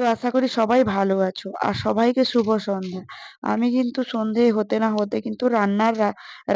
তো আশা করি সবাই ভালো আছো। আর সবাইকে শুভ সন্ধ্যা। আমি কিন্তু সন্ধে হতে না হতে কিন্তু রান্নার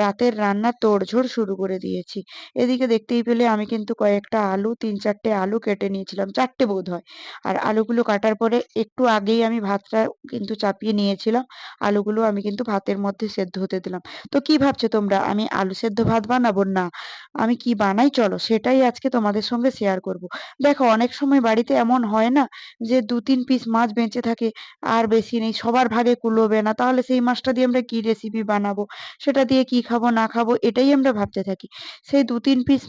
রাতের রান্নার তোড়ঝোড় শুরু করে দিয়েছি। এদিকে দেখতেই পেলে আমি কিন্তু কয়েকটা আলু, তিন চারটে আলু কেটে নিয়েছিলাম, চারটে বোধ হয়। আর আলুগুলো কাটার পরে একটু আগেই আমি ভাতটা কিন্তু চাপিয়ে নিয়েছিলাম। আলুগুলো আমি কিন্তু ভাতের মধ্যে সেদ্ধ হতে দিলাম। তো কি ভাবছ তোমরা, আমি আলু সেদ্ধ ভাত বানাবো না? আমি কি বানাই? চলো সেটাই আজকে তোমাদের সঙ্গে শেয়ার করব। দেখো, অনেক সময় বাড়িতে এমন হয় না যে দু তিন পিস মাছ বেঁচে থাকে, আর বেশি নেই, সবার ভাগে কুলোবে না। তাহলে সেই মাছটা দিয়ে আমরা কি রেসিপি বানাবো? সেটা দিয়ে কি খাব, না খাব, এটাই আমরা ভাবতে থাকি। সেই দু তিন পিস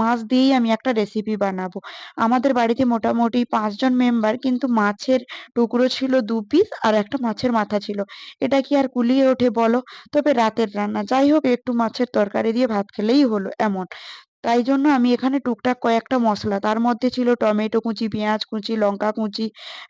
মাছ দিয়েই আমি একটা রেসিপি বানাবো। আমাদের বাড়িতে মোটামুটি পাঁচজন মেম্বার কিন্তু মাছের টুকরো ছিল দু পিস আর একটা মাছের মাথা ছিল। এটা কি আর কুলিয়ে ওঠে বলো? তবে রাতের রান্না। যাই হোক, একটু মাছের তরকারি দিয়ে ভাত খেলেই হলো, এমন। তাই জন্য আমি এখানে টুকটাক কয়েকটা মশলা। তার মধ্যে ছিল টমেটো কুচি, পেঁয়াজ কুচি, লঙ্কা কুচি,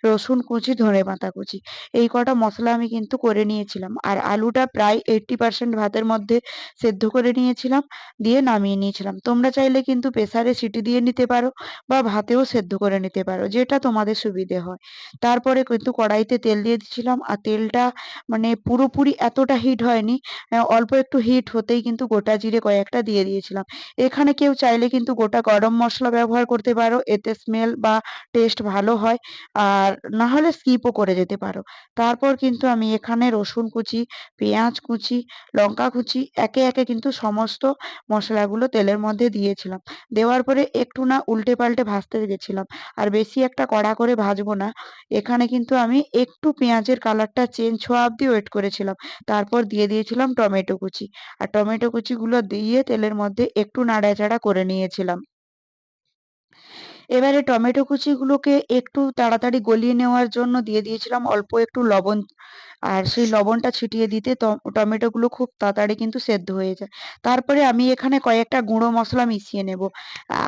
রসুন কুচি, ধনে পাতা কুচি। এই কটা মশলা আমি কিন্তু করে নিয়েছিলাম। আর আলুটা প্রায় এইট্টি পার্সেন্ট ভাতের মধ্যে সেদ্ধ করে নিয়েছিলাম, দিয়ে নামিয়ে নিয়েছিলাম। তোমরা চাইলে কিন্তু প্রেসারে সিটি দিয়ে নিতে পারো বা ভাতেও সেদ্ধ করে নিতে পারো, যেটা তোমাদের সুবিধে হয়। তারপরে কিন্তু কড়াইতে তেল দিয়ে দিয়েছিলাম। আর তেলটা মানে পুরোপুরি এতটা হিট হয়নি, অল্প একটু হিট হতেই কিন্তু গোটা জিরে কয়েকটা দিয়ে দিয়েছিলাম। এখানে কেউ চাইলে কিন্তু গোটা গরম মশলা ব্যবহার করতে পারো, এতে স্মেল বা টেস্ট ভালো হয়। আর না হলে স্কিপও করে যেতে পারো। তারপর কিন্তু আমি এখানে রসুন কুচি, পেঁয়াজ কুচি, লঙ্কা কুচি, একে একে কিন্তু সমস্ত মশলাগুলো তেলের মধ্যে দিয়েছিলাম। দেওয়ার পরে একটু না উল্টে পাল্টে ভাজতে গেছিলাম। আর বেশি একটা কড়া করে ভাজবো না। এখানে কিন্তু আমি একটু পেঁয়াজের কালারটা চেঞ্জ হওয়া অব্দি ওয়েট করেছিলাম। তারপর দিয়ে দিয়েছিলাম টমেটো কুচি। আর টমেটো কুচিগুলো দিয়ে তেলের মধ্যে একটু নাড়াচাড়া করে নিয়েছিলাম। এবারে টমেটো কুচিগুলোকে একটু তাড়াতাড়ি গলিয়ে নেওয়ার জন্য দিয়ে দিয়েছিলাম অল্প একটু লবণ। আর সেই লবণটা ছিটিয়ে দিতে টমেটোগুলো খুব তাড়াতাড়ি কিন্তু সেদ্ধ হয়ে যায়। তারপরে আমি এখানে কয়েকটা গুঁড়ো মশলা মিশিয়ে নেব।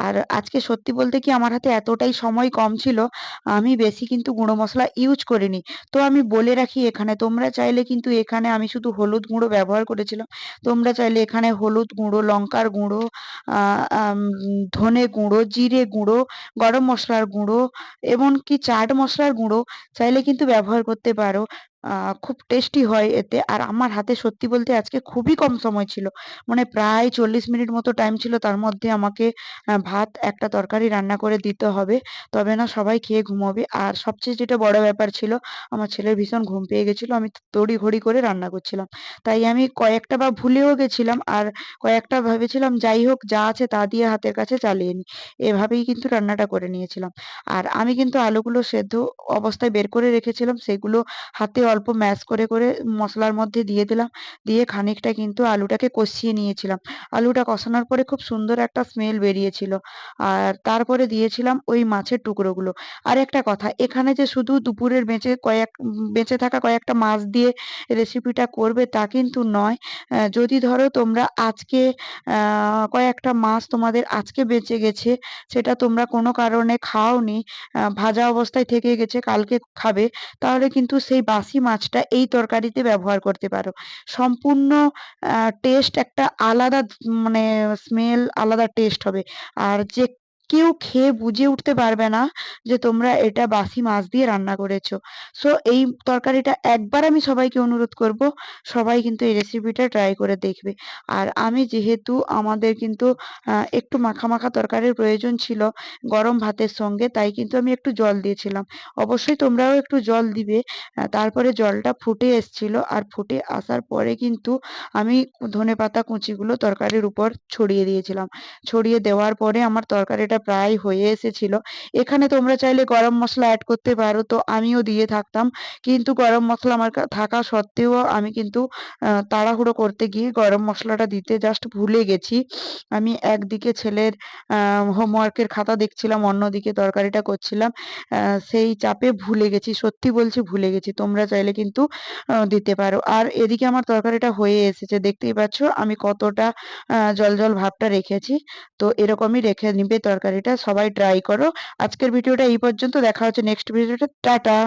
আর আজকে সত্যি বলতে কি আমার হাতে এতটাই সময় কম ছিল, আমি বেশি কিন্তু গুঁড়ো মশলা ইউজ করিনি। তো আমি বলে রাখি এখানে, তোমরা চাইলে কিন্তু এখানে আমি শুধু হলুদ গুঁড়ো ব্যবহার করেছিলাম। তোমরা চাইলে এখানে হলুদ গুঁড়ো, লঙ্কার গুঁড়ো ধনে গুঁড়ো, জিরে গুঁড়ো গরম মশলার গুঁড়ো এমনকি চাট মশলার গুঁড়ো চাইলে কিন্তু ব্যবহার করতে পারো। খুব টেস্টি হয় এতে। আর আমার হাতে সত্যি বলতে আজকে খুবই কম সময় ছিল। মানে প্রায় চল্লিশ মিনিট মতো টাইম ছিল, তার মধ্যে আমাকে ভাত, একটা তরকারি রান্না করে দিতে হবে। তবে না, সবাই খেয়ে ঘুমোবে। আর সবচেয়ে যেটা বড় ব্যাপার ছিল, আমার ছেলের ভীষণ ঘুম পেয়ে গেছিল, আমি তড়িঘড়ি করে রান্না করছিলাম। তাই আমি কয়েকটা বা ভুলেও গেছিলাম, আর কয়েকটা ভেবেছিলাম, যাই হোক, যা আছে তা দিয়ে হাতের কাছে চালিয়ে নিই এভাবেই কিন্তু রান্নাটা করে নিয়েছিলাম। আর আমি কিন্তু আলুগুলো সেদ্ধ অবস্থায় বের করে রেখেছিলাম, সেগুলো হাতে অল্প ম্যাশ করে করে মশলার মধ্যে দিয়ে দিলাম। দিয়ে খানিকটা কিন্তু আলুটাকে কষিয়ে নিয়েছিলাম। আলুটা কষানোর পরে খুব সুন্দর একটা স্মেল বেরিয়েছিল। আর তারপরে দিয়েছিলাম ওই মাছের টুকরোগুলো। আর একটা কথা, এখানে যে শুধু দুপুরের বেঁচে কয়েক, বেঁচে থাকা কয়েকটা মাছ দিয়ে রেসিপিটা করবে তা কিন্তু নয়। যদি ধরো তোমরা আজকে কয়েকটা মাছ তোমাদের আজকে বেঁচে গেছে, সেটা তোমরা কোনো কারণে খাওনি ভাজা অবস্থায় থেকে গেছে, কালকে খাবে, তাহলে কিন্তু সেই বাসি মাছটা এই তরকারিতে ব্যবহার করতে পারো। সম্পূর্ণ টেস্ট একটা আলাদা মানে স্মেল আলাদা টেস্ট হবে। আর যে কেউ খেয়ে বুঝে উঠতে পারবে না যে তোমরা এটা বাসি মাছ দিয়ে রান্না করেছ। সো এই তরকারিটা একবার আমি সবাইকে অনুরোধ করব, সবাই কিন্তু এই রেসিপিটা ট্রাই করে দেখবে। আর আমি যেহেতু আমাদের কিন্তু একটু মাখা মাখা তরকারির প্রয়োজন ছিল গরম ভাতের সঙ্গে, তাই কিন্তু আমি একটু জল দিয়েছিলাম। অবশ্যই তোমরাও একটু জল দিবে তারপরে জলটা ফুটে এসছিল। আর ফুটে আসার পরে কিন্তু আমি ধনে পাতা কুচিগুলো তরকারির উপর ছড়িয়ে দিয়েছিলাম। ছড়িয়ে দেওয়ার পরে আমার তরকারিটা প্রায় হয়ে এসেছিল। এখানে তোমরা চাইলে গরম মশলা অ্যাড করতে পারো। তো আমিও দিয়ে থাকতাম। কিন্তু গরম মশলা আমার থাকা সত্ত্বেও আমি কিন্তু তাড়াহুড়ো করতে গিয়ে গরম মশলাটা দিতে জাস্ট ভুলে গেছি। আমি একদিকে ছেলের হোমওয়ার্কের খাতা দেখছিলাম, অন্যদিকে তরকারিটা করছিলাম। সেই চাপে ভুলে গেছি। সত্যি বলছি ভুলে গেছি। তোমরা চাইলে কিন্তু দিতে পারো। আর এদিকে আমার তরকারিটা হয়ে এসেছে। দেখতেই পাচ্ছ আমি কতটা জল জল ভাবটা রেখেছি। তো এরকমই রেখে নিবে তরকারিটা সবাই ট্রাই করো। আজকের ভিডিওটা এই পর্যন্ত। দেখা হচ্ছে নেক্সট ভিডিওটা টাটা!